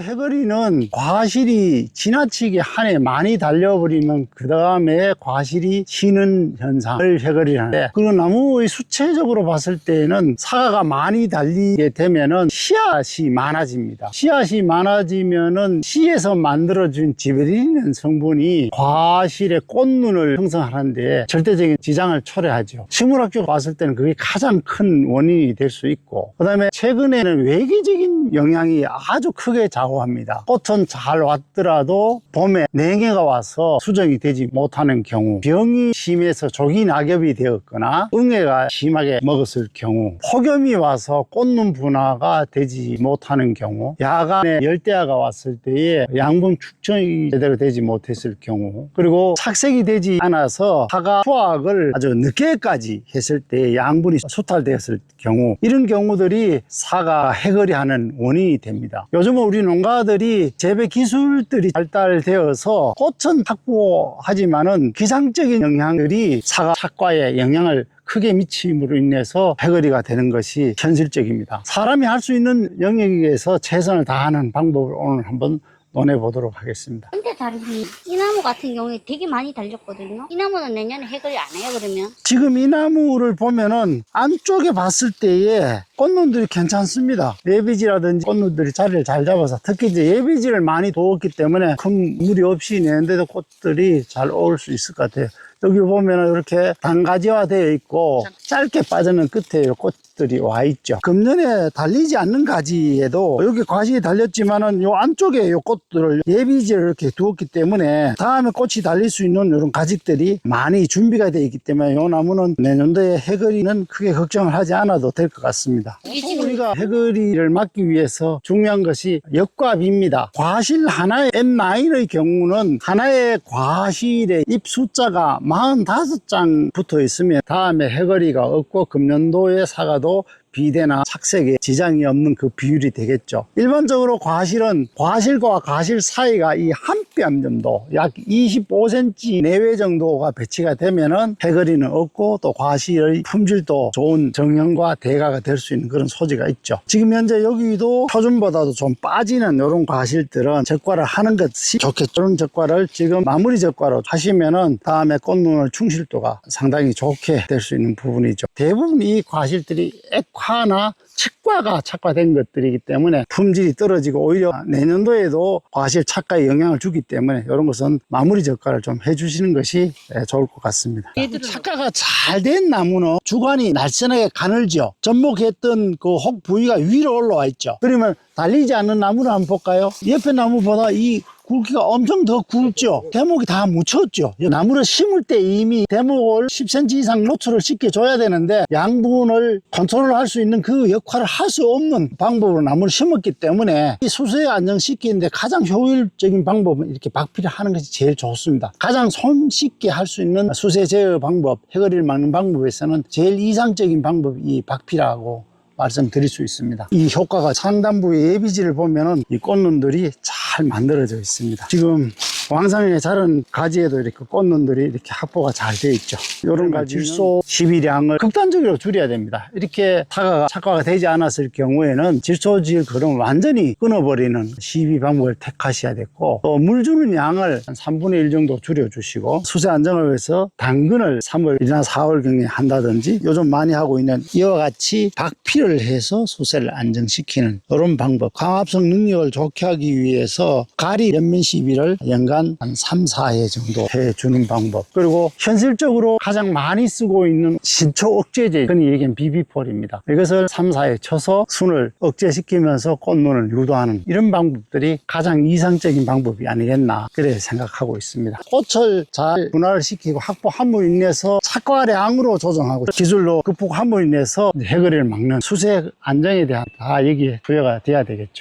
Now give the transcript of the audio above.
해거리는 과실이 지나치게 한해 많이 달려버리면 그 다음에 과실이 쉬는 현상을 해거리하는데 그 나무의 수체적으로 봤을 때는 사과가 많이 달리게 되면은 씨앗이 많아집니다. 씨앗이 많아지면은 씨에서 만들어진 지베리는 성분이 과실의 꽃눈을 형성하는데 절대적인 지장을 초래하죠. 식물학적으로 봤을 때는 그게 가장 큰 원인이 될 수 있고 그 다음에 최근에는 외기적인 영향이 아주 크게 작 용합니다. 꽃은 잘 왔더라도 봄에 냉해가 와서 수정이 되지 못하는 경우 병이 심해서 조기 낙엽이 되었거나 응애가 심하게 먹었을 경우 폭염이 와서 꽃눈 분화가 되지 못하는 경우 야간에 열대야가 왔을 때에 양분 축전이 제대로 되지 못했을 경우 그리고 착색이 되지 않아서 사과 수확을 아주 늦게까지 했을 때 양분이 소탈되었을 경우 이런 경우들이 사과 해거리 하는 원인이 됩니다. 요즘은 우리 농가들이 재배 기술들이 발달되어서 꽃은 확보하지만은 기상적인 영향들이 사과 착과에 영향을 크게 미침으로 인해서 해거리가 되는 것이 현실적입니다. 사람이 할 수 있는 영역에서 최선을 다하는 방법을 오늘 한번 논해 보도록 하겠습니다. 근데 다르니 이 나무 같은 경우에 되게 많이 달렸거든요. 이 나무는 내년에 해결이 안 해요 그러면? 지금 이 나무를 보면은 안쪽에 봤을 때에 꽃눈들이 괜찮습니다. 예비지라든지 꽃눈들이 자리를 잘 잡아서 특히 이제 예비지를 많이 두었기 때문에 큰 무리 없이 내는데도 꽃들이 잘 어울 수 있을 것 같아요. 여기 보면은 이렇게 단가지화 되어 있고 짧게 빠지는 끝에 꽃들이 와 있죠. 금년에 달리지 않는 가지에도 여기 과실이 달렸지만은 요 안쪽에 요 꽃들을 예비지를 이렇게 두었기 때문에 다음에 꽃이 달릴 수 있는 이런 가지들이 많이 준비가 되어 있기 때문에 요 나무는 내년도에 해거리는 크게 걱정을 하지 않아도 될 것 같습니다. 이 우리가 해거리를 막기 위해서 중요한 것이 역과비입니다. 과실 하나의 N9의 경우는 하나의 과실의 잎 숫자가 45장 붙어 있으면 다음에 해거리가 없고 금년도의 사과도 비대나 착색에 지장이 없는 그 비율이 되겠죠. 일반적으로 과실은 과실과 과실 사이가 이 한뼘 정도, 약 25cm 내외 정도가 배치가 되면은 해거리는 없고 또 과실의 품질도 좋은 정형과 대가가 될 수 있는 그런 소지가 있죠. 지금 현재 여기도 표준보다도 좀 빠지는 이런 과실들은 적과를 하는 것이 좋겠죠. 이런 적과를 지금 마무리 적과로 하시면은 다음에 꽃눈을 충실도가 상당히 좋게 될 수 있는 부분이죠. 대부분 이 과실들이 액화나 칡과가 착과된 것들이기 때문에 품질이 떨어지고 오히려 내년도에도 과실 착과에 영향을 주기 때문에 이런 것은 마무리 적과를 좀 해주시는 것이 예, 좋을 것 같습니다. 착과가 잘 된 나무는 주관이 날씬하게 가늘죠. 접목했던 그 혹 부위가 위로 올라와 있죠. 그러면 달리지 않는 나무를 한번 볼까요? 옆에 나무보다 이 굵기가 엄청 더 굵죠. 대목이 다 묻혔죠. 이 나무를 심을 때 이미 대목을 10cm 이상 노출을 시켜줘야 되는데 양분을 컨트롤 할 수 있는 그 역할을 할 수 없는 방법으로 나무를 심었기 때문에 이 수세에 안정시키는데 가장 효율적인 방법은 이렇게 박피를 하는 것이 제일 좋습니다. 가장 손쉽게 할 수 있는 수세 제어 방법, 해거리를 막는 방법에서는 제일 이상적인 방법이 이 박피라고 말씀드릴 수 있습니다. 이 효과가 상단부의 예비지를 보면은 이 꽃눈들이 잘 만들어져 있습니다. 지금 왕상에 자른 가지에도 이렇게 꽃눈들이 이렇게 확보가 잘 되어 있죠. 이런 가지 질소 시비량을 극단적으로 줄여야 됩니다. 이렇게 사과가 착과가 되지 않았을 경우에는 질소질 그럼 완전히 끊어버리는 시비 방법을 택하셔야 됐고 또 물 주는 양을 한 3분의 1 정도 줄여주시고 수세 안정을 위해서 당근을 3월이나 4월경에 한다든지 요즘 많이 하고 있는 이와 같이 박피를 해서 수세를 안정시키는 이런 방법 광합성 능력을 좋게 하기 위해서 가리 연면 시비를 연간 한 3, 4회 정도 해주는 방법. 그리고 현실적으로 가장 많이 쓰고 있는 신초 억제제 흔히 얘기하는 비비폴입니다. 이것을 3, 4회 쳐서 순을 억제시키면서 꽃눈을 유도하는 이런 방법들이 가장 이상적인 방법이 아니겠나 그래 생각하고 있습니다. 꽃을 잘 분화를 시키고 확보 함으로 인해서 착과량으로 조정하고 기술로 극복함으로 인해서 해거리를 막는 수색 안정에 대한 다 여기에 부여가 돼야 되겠죠